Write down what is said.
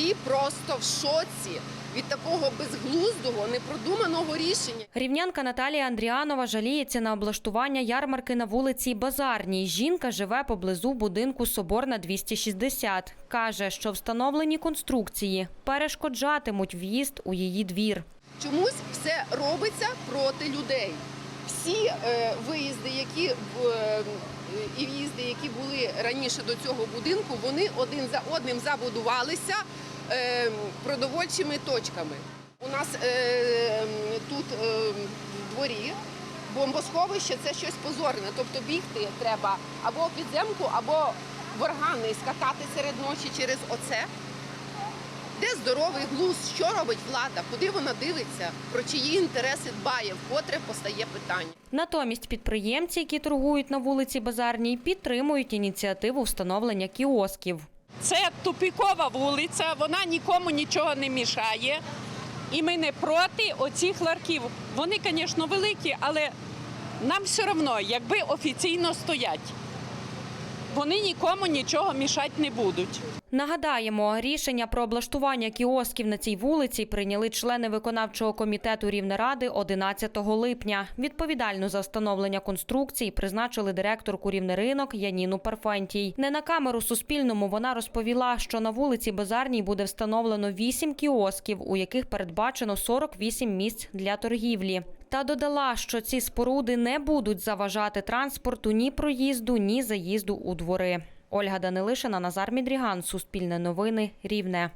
Всі просто в шоці від такого безглуздого, непродуманого рішення. Рівнянка Наталія Андріанова жаліється на облаштування ярмарки на вулиці Базарній. Жінка живе поблизу будинку Соборна 260. Каже, що встановлені конструкції перешкоджатимуть в'їзд у її двір. Чомусь все робиться проти людей. Всі е, виїзди, які в- е, і в'їзди, які були раніше до цього будинку, вони один за одним забудувалися продовольчими точками. У нас е, тут е, в дворі бомбосховище це щось позорне. Тобто бігти треба або в підземку, або в органи скакати серед ночі через оце. Де здоровий глузд? Що робить влада? Куди вона дивиться? Про чиї інтереси дбає? Вкотре постає питання. Натомість підприємці, які торгують на вулиці Базарній, підтримують ініціативу встановлення кіосків. Це тупікова вулиця, вона нікому нічого не мішає. І ми не проти оцих ларків. Вони, звісно, великі, але нам все одно, якби офіційно стоять. Вони нікому нічого мішати не будуть. Нагадаємо, рішення про облаштування кіосків на цій вулиці прийняли члени виконавчого комітету Рівнеради 11 липня. Відповідальну за встановлення конструкцій призначили директорку Рівнеринок Яніну Парфентій. Не на камеру Суспільному вона розповіла, що на вулиці Базарній буде встановлено 8 кіосків, у яких передбачено 48 місць для торгівлі. Та додала, що ці споруди не будуть заважати транспорту ні проїзду, ні заїзду у двори. Ольга Данилишина, Назар Мідріган, Суспільне новини, Рівне.